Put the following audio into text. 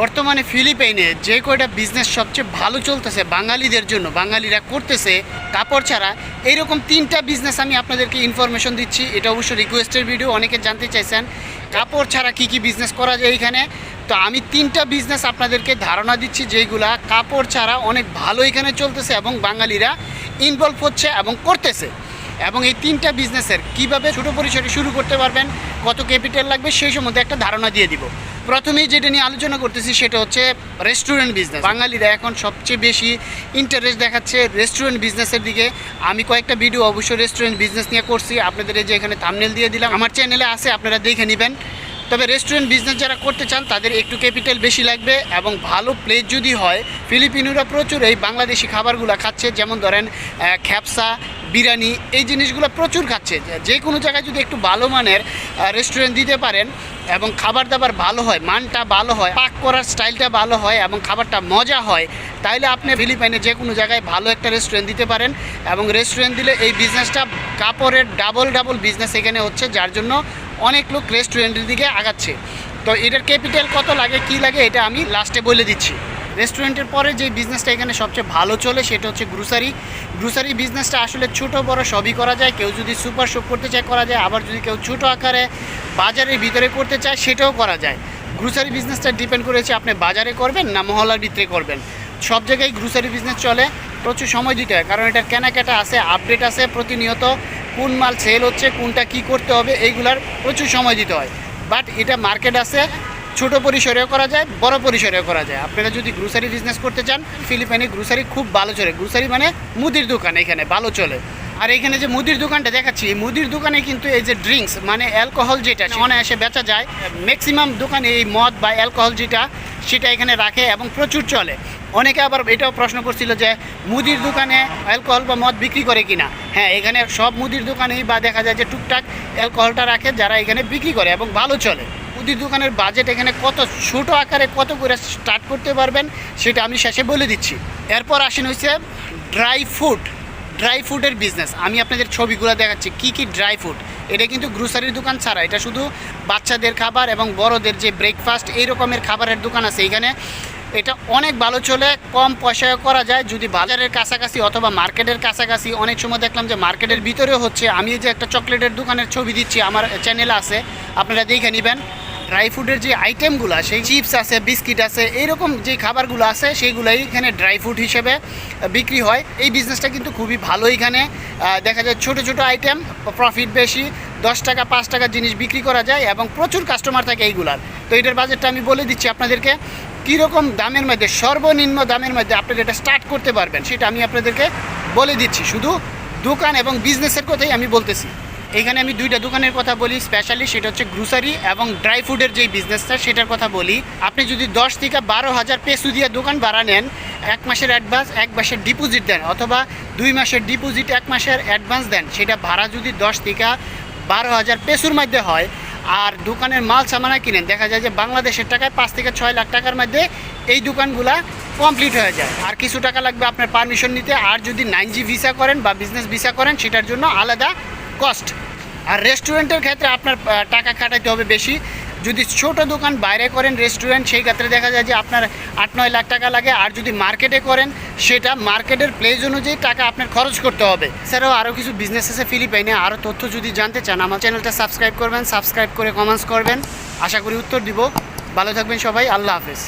বর্তমানে ফিলিপাইনে যে কয়টা বিজনেস সবচেয়ে ভালো চলতেছে বাঙালিদের জন্য, বাঙালিরা করতেছে কাপড় ছাড়া, এইরকম তিনটা বিজনেস আমি আপনাদেরকে ইনফরমেশন দিচ্ছি। এটা অবশ্য রিকোয়েস্টের ভিডিও অনেকে জানতে চাইছেন কাপড় ছাড়া কি কি বিজনেস করা যায় এইখানে। তো আমি তিনটা বিজনেস আপনাদেরকে ধারণা দিচ্ছি যেইগুলা কাপড় ছাড়া অনেক ভালো এখানে চলতেছে এবং বাঙালিরা ইনভলভ হচ্ছে এবং করতেছে। এবং এই তিনটা বিজনেসের কীভাবে ছোটো পরিসরে শুরু করতে পারবেন, কত ক্যাপিটাল লাগবে সেই সম্বন্ধে একটা ধারণা দিয়ে দিব। প্রথমেই যেটা নিয়ে আলোচনা করতেছি সেটা হচ্ছে রেস্টুরেন্ট বিজনেস বাঙালিরা এখন সবচেয়ে বেশি ইন্টারেস্ট দেখাচ্ছে রেস্টুরেন্ট বিজনেসের দিকে। আমি কয়েকটা ভিডিও অবশ্যই রেস্টুরেন্ট বিজনেস নিয়ে করছি। আপনাদের এই যে এখানে থামনেল দিয়ে দিলাম। আমার চ্যানেলে আছে, আপনারা দেখে নেবেন। তবে রেস্টুরেন্ট বিজনেস যারা করতে চান, তাদের একটু ক্যাপিটাল বেশি লাগবে এবং ভালো প্লেস যদি হয়, ফিলিপিনোরা প্রচুর এই বাংলাদেশি খাবারগুলো খাচ্ছে। যেমন ধরেন খ্যাপসা বিরিয়ানি, এই জিনিসগুলো প্রচুর খাচ্ছে। যে- কোনো জায়গায় যদি একটু ভালো মানের রেস্টুরেন্ট দিতে পারেন এবং খাবার দাবার ভালো হয়, মানটা ভালো হয়, পাক করার স্টাইলটা ভালো হয় এবং খাবারটা মজা হয়, তাইলে আপনি ফিলিপাইনে যে কোনো জায়গায় ভালো একটা রেস্টুরেন্ট দিতে পারেন এবং রেস্টুরেন্ট দিলে এই বিজনেসটা কাপড়ের ডাবল ডাবল বিজনেস এখানে হচ্ছে, যার জন্য অনেক লোক রেস্টুরেন্টের দিকে আগাচ্ছে। তো এটার ক্যাপিটাল কত লাগে, কি লাগে, এটা আমি লাস্টে বলে দিচ্ছি। রেস্টুরেন্টের পরে যে বিজনেসটা এখানে সবচেয়ে ভালো চলে সেটা হচ্ছে গ্রোসারি গ্রুসারি বিজনেসটা আসলে ছোট বড় সবই করা যায়। কেউ যদি সুপার শপ করতে চায়, করা যায়। আবার যদি কেউ ছোট আকারে বাজারের ভিতরে করতে চায়, সেটাও করা যায়। গ্রুসারি বিজনেসটা ডিপেন্ড করেছে আপনি বাজারে করবেন না মহলার ভিতরে করবেন। সব জায়গায় গ্রুসারি বিজনেস চলে, প্রচুর সময় দিতে হয়। কারণ এটার কেনাকাটা আছে আপডেট আছে প্রতিনিয়ত। কোন মাল সেল হচ্ছে, কোনটা কি করতে হবে, এইগুলার প্রচুর সময় দিতে হয়। বাট এটা মার্কেট আছে ছোট পরিসরেও করা যায়, বড় পরিসরেও করা যায়। আপনারা যদি গ্রোসারি বিজনেস করতে চান ফিলিপাইনে গ্রোসারি খুব ভালো চলে। গ্রোসারি মানে মুদির দোকান এখানে, ভালো চলে। আর এখানে যে মুদির দোকানটা দেখাচ্ছি, এই মুদির দোকানে কিন্তু এই যে ড্রিঙ্কস মানে অ্যালকোহল যেটা অনায়াসে বেচা যায়। ম্যাক্সিমাম দোকানে এই মদ বা অ্যালকোহল যেটা, সেটা এখানে রাখে এবং প্রচুর চলে। অনেকে আবার এটাও প্রশ্ন করছিল যে, মুদির দোকানে অ্যালকোহল বা মদ বিক্রি করে কিনা? হ্যাঁ এখানে সব মুদির দোকানেই বা দেখা যায় যে টুকটাক অ্যালকোহলটা রাখে, যারা এখানে বিক্রি করে এবং ভালো চলে। মুদির দোকানের বাজেট এখানে কত ছোট আকারে কত করে স্টার্ট করতে পারবেন, সেটা আমি শেষে বলে দিচ্ছি। এরপর আসেন হচ্ছে ড্রাই ফুড ড্রাই ফুডের বিজনেস আমি আপনাদের ছবিগুলো দেখাচ্ছি, কি কি ড্রাই ফুড এটা কিন্তু গ্রোসারির দোকান ছাড়া, এটা শুধু বাচ্চাদের খাবার এবং বড়দের যে ব্রেকফাস্ট এই রকমের খাবারের দোকান আছে এইখানে এটা অনেক ভালো চলে, কম পয়সায় করা যায়, যদি বাজারের কাছাকাছি অথবা মার্কেটের কাছাকাছি, অনেক সময় দেখলাম যে মার্কেটের ভিতরেও হচ্ছে, আমি যে একটা চকলেটের দোকানের ছবি দিচ্ছি, আমার চ্যানেল আছে, আপনারা দেখে নেবেন। ড্রাই ফুডের যে আইটেমগুলো, সেই চিপস আছে, বিস্কিট আছে এইরকম যে খাবারগুলো আছে সেইগুলোই এখানে ড্রাই ফুড হিসেবে বিক্রি হয়। এই বিজনেসটা কিন্তু খুবই ভালো এখানে। দেখা যায় ছোট ছোট আইটেম প্রফিট বেশি, দশ টাকা, পাঁচ টাকার জিনিস বিক্রি করা যায় এবং প্রচুর কাস্টমার থাকে এইগুলার। তো এটার বাজেটটা আমি বলে দিচ্ছি আপনাদেরকে, কীরকম দামের মধ্যে, সর্বনিম্ন দামের মধ্যে আপনারা এটা স্টার্ট করতে পারবেন, সেটা আমি আপনাদেরকে বলে দিচ্ছি। শুধু দোকান এবং বিজনেসের কথাই আমি বলতেছি। এখানে আমি দুইটা দোকানের কথা বলি স্পেশালি সেটা হচ্ছে গ্রোসারি এবং ড্রাই ফুডের যেই বিজনেসটা সেটার কথা বলি। আপনি যদি দশ থেকে বারো হাজার পেসু দিয়ে দোকান ভাড়া নেন, এক মাসের অ্যাডভান্স এক মাসের ডিপোজিট দেন অথবা দুই মাসের ডিপোজিট এক মাসের অ্যাডভান্স দেন, সেটা ভাড়া যদি দশ থেকে বারো হাজার পেসুর মধ্যে হয়, আর দোকানের মাল সামানা কিনেন, দেখা যায় যে বাংলাদেশের টাকায় পাঁচ থেকে ছয় লাখ টাকার মধ্যে এই দোকানগুলা কমপ্লিট হয়ে যায়। আর কিছু টাকা লাগবে আপনার পারমিশন নিতে, আর যদি নাইন জি ভিসা করেন বা বিজনেস ভিসা করেন, সেটার জন্য আলাদা কস্ট। আর রেস্টুরেন্টের ক্ষেত্রে আপনার টাকা খাটাইতে হবে বেশি। যদি ছোট দোকান বাইরে করেন রেস্টুরেন্ট, সেই ক্ষেত্রে দেখা যায় যে আপনার আট নয় লাখ টাকা লাগে। আর যদি মার্কেটে করেন, সেটা মার্কেটের প্লেস অনুযায়ী টাকা আপনার খরচ করতে হবে। এছাড়াও আরও কিছু বিজনেস আছে ফিলিপাইনে আরও তথ্য যদি জানতে চান, আমার চ্যানেলটা সাবস্ক্রাইব করবেন সাবস্ক্রাইব করে কমেন্টস করবেন। আশা করি উত্তর দিব। ভালো থাকবেন সবাই, আল্লাহ হাফেজ।